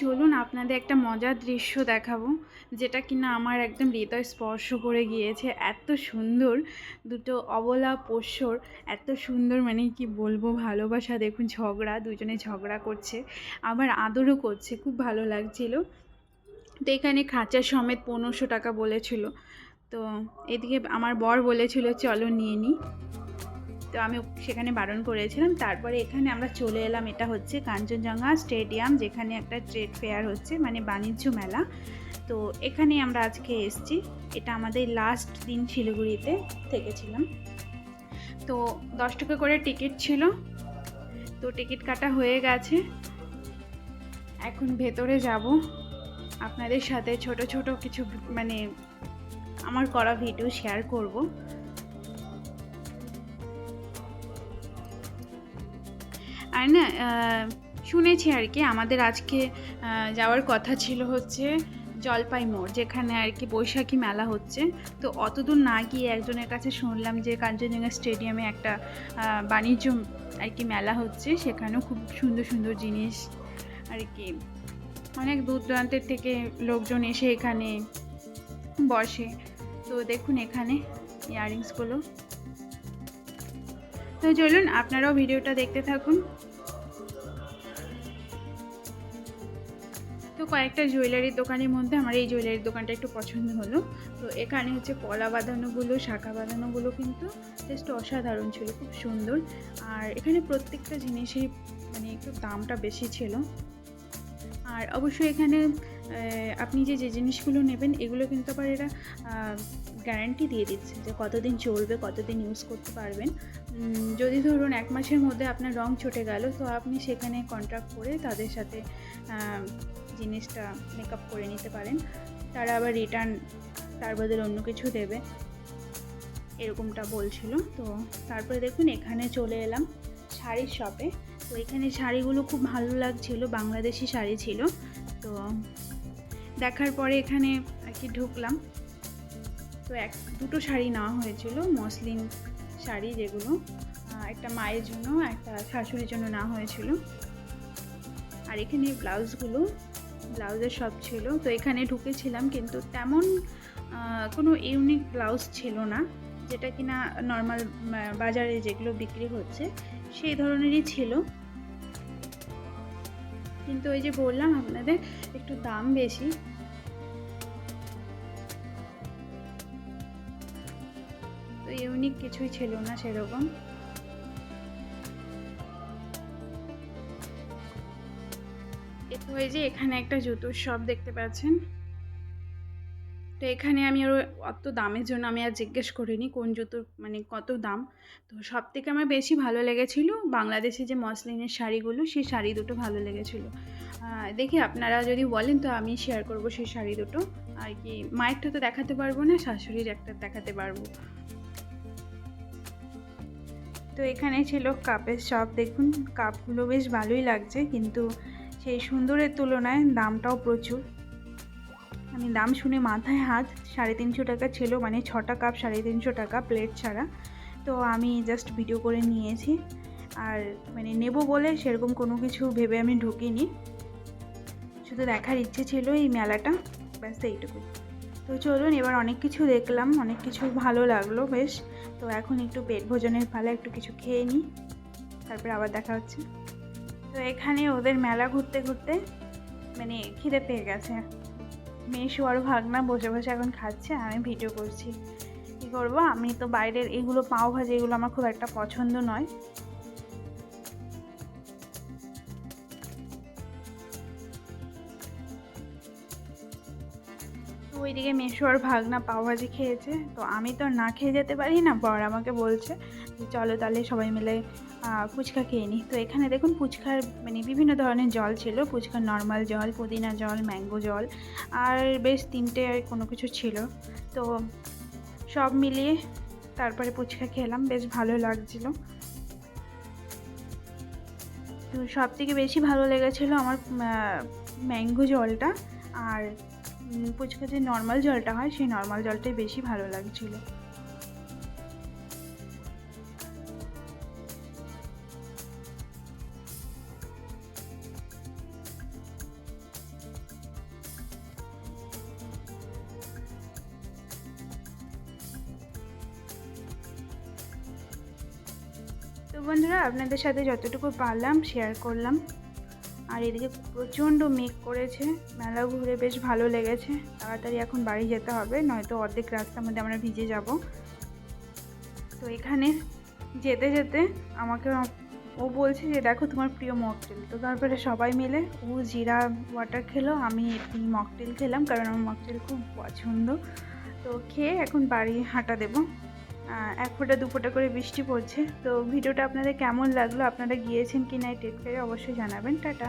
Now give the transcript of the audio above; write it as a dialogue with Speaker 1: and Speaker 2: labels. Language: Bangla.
Speaker 1: চলুন আপনাদের একটা মজার দৃশ্য দেখাবো, যেটা কিনা আমার একদম হৃদয় স্পর্শ করে গিয়েছে। এত সুন্দর দুটো অবলা পোষ্যর, এত সুন্দর মানে কি বলব, ভালোবাসা। দেখুন, ঝগড়া, দুজনে ঝগড়া করছে, আবার আদরও করছে, খুব ভালো লাগছিল। তো এখানে খাঁচা সমেত পনেরোশো টাকা বলেছিল। তো এদিকে আমার বর বলেছিল, চলো নিয়ে নিই তো আমি সেখানে বারণ করেছিলাম। তারপরে এখানে আমরা চলে এলাম, এটা হচ্ছে কাঞ্চনজঙ্ঘা স্টেডিয়াম, যেখানে একটা ট্রেড ফেয়ার হচ্ছে মানে বাণিজ্য মেলা। তো এখানে আমরা আজকে এসেছি। এটা আমাদের লাস্ট দিন শিলিগুড়িতে থেকেছিলাম। তো দশ টাকা করে টিকিট ছিল। তো টিকিট কাটা হয়ে গেছে। এখন ভেতরে যাব। আপনাদের সাথে ছোট ছোট কিছু মানে আমার করা ভিডিও শেয়ার করব। আর না শুনেছি আর কি, আমাদের আজকে যাওয়ার কথা ছিল হচ্ছে জলপাই মোড় যেখানে আর কি বৈশাখী মেলা হচ্ছে। তো অতদূর না গিয়ে একজনের কাছে শুনলাম যে কাঞ্চনজঙ্ঘা স্টেডিয়ামে একটা বাণিজ্য আর কি মেলা হচ্ছে, সেখানেও খুব সুন্দর সুন্দর জিনিস আর কি। অনেক দূর দূরান্তের থেকে লোকজন এসে এখানে বসে। তো দেখুন এখানে ইয়াররিংসগুলো। তো চলুন, আপনারাও ভিডিওটা দেখতে থাকুন। তো কয়েকটা জুয়েলারির দোকানের মধ্যে আমার এই জুয়েলারির দোকানটা একটু পছন্দ হলো। তো এখানে হচ্ছে কলা বাঁধানোগুলো, শাখা বাঁধানোগুলো কিন্তু জাস্ট অসাধারণ ছিল, খুব সুন্দর। আর এখানে প্রত্যেকটা জিনিসেই মানে একটু দামটা বেশি ছিল। আর অবশ্যই এখানে আপনি যে যে জিনিসগুলো নেবেন, এগুলো কিন্তু আবার এরা গ্যারান্টি দিয়ে দিচ্ছে যে কতদিন চলবে, কতদিন ইউজ করতে পারবেন। যদি ধরুন এক মাসের মধ্যে আপনার রং চটে গেল, তো আপনি সেখানে কন্ট্রাক্ট করে তাদের সাথে জিনিসটা মেকআপ করে নিতে পারেন। তারা আবার রিটার্ন তার বদলে অন্য কিছু দেবে। এরকমটা বলছিল। তো তারপরে দেখুন, এখানে চলে এলাম শাড়ির শপে তো এখানে শাড়িগুলো খুব ভালো লাগছিল, বাংলাদেশি শাড়ি ছিল। তো দেখার পরে এখানে আর কি ঢুকলাম। তো এক, দুটো শাড়ি নেওয়া হয়েছিল, মসলিন শাড়ি যেগুলো একটা মায়ের জন্য, একটা শাশুড়ির জন্য নেওয়া হয়েছিল। আর এখানে ব্লাউজগুলো, ব্লাউজের সব ছিল, তো এখানে ঢুকেছিলাম কিন্তু তেমন কোনো ইউনিক ব্লাউজ ছিল না, যেটা কিনা নর্মাল বাজারে যেগুলো বিক্রি হচ্ছে, সেই ধরনেরই ছিল। কিন্তু ওই যে বললাম আপনাদের, একটু দাম বেশি ইউনিক কিছুই ছিল না সেরকম। ওই যে এখানে একটা জুতোর শপ দেখতে পাচ্ছেন। তো এখানে আমি আর অত দামের জন্য আমি আর জিজ্ঞেস করিনি কোন জুতোর মানে কত দাম। তো সব থেকে আমার বেশি ভালো লেগেছিল বাংলাদেশে যে মসলিনের শাড়িগুলো, সেই শাড়ি দুটো ভালো লেগেছিলো। দেখি আপনারা যদি বলেন তো আমি শেয়ার করব সেই শাড়ি দুটো। আর কি মায়েরটা তো দেখাতে পারব না, শাশুড়ির একটা দেখাতে পারব। তো এখানে ছিল কাপের শপ দেখুন, কাপগুলো বেশ ভালোই লাগছে, কিন্তু সেই সুন্দরের তুলনায় দামটাও প্রচুর। আমি দাম শুনে মাথায় হাত, সাড়ে তিনশো টাকা ছিল মানে ছটা কাপ সাড়ে তিনশো টাকা প্লেট ছাড়া। তো আমি জাস্ট ভিডিও করে নিয়েছি, আর মানে নেব বলে সেরকম কোনো কিছু ভেবে আমি ঢুকিনি। শুধু দেখার ইচ্ছে ছিল এই মেলাটা, ব্যাস এইটুকুই। তো চলুন, এবার অনেক কিছু দেখলাম, অনেক কিছু ভালো লাগল বেশ। তো এখন একটু পেট ভোজনের পালা, একটু কিছু খেয়ে নিই, তারপরে আবার দেখা হচ্ছে। তো এখানে ওদের মেলা ঘুরতে ঘুরতে মানে খিদে পেয়ে গেছে। মেশু আর ভাগনা বসে বসে এখন খাচ্ছে আমি ভিডিও করছি। কী করব? আমি তো বাইরের এগুলো পাও ভাজি এগুলো আমার খুব একটা পছন্দ নয়। তো ওইদিকে মেশো আর ভাগনা পাওভাজি খেয়েছে। তো আমি তো না খেয়ে যেতে পারি না, বর আমাকে বলছে যে, চলো তাহলে সবাই মিলে ফুচকা খেয়ে নিই তো এখানে দেখুন ফুচকার মানে বিভিন্ন ধরনের জল ছিল, ফুচকার নর্মাল জল, পুদিনা জল, ম্যাঙ্গো জল, আর বেশ তিনটে কোনো কিছু ছিল। তো সব মিলিয়ে তারপরে ফুচকা খেলাম, বেশ ভালো লাগছিল। তো সব থেকে বেশি ভালো লেগেছিলো আমার ম্যাঙ্গো জলটা, আর পুচকা যে নর্মাল জলটা হয়, সেই নর্মাল জলটাই বেশি ভালো লাগছিল। তো বন্ধুরা, আপনাদের সাথে যতটুকু পারলাম শেয়ার করলাম। আর এদিকে প্রচণ্ড মেঘ করেছে, মেলা ঘুরে বেশ ভালো লেগেছে। তাড়াতাড়ি এখন বাড়ি যেতে হবে, নয়তো অর্ধেক রাস্তার মধ্যে আমরা ভিজে যাব। তো এখানে যেতে যেতে আমাকে ও বলছে যে, দেখো তোমার প্রিয় মকটেল তো তারপরে সবাই মিলে ও জিরা ওয়াটার খেলো, আমি মকটেল খেলাম, কারণ আমার মকটেল খুব পছন্দ। তো খেয়ে এখন বাড়ি হাঁটা দেবো। এক ফোঁটা, দু ফোঁটা করে বৃষ্টি পড়ছে। তো ভিডিওটা আপনাদের কেমন লাগল? আপনারা গিয়েছেন কি না টেট ফেয়ারে অবশ্যই জানাবেন। টাটা।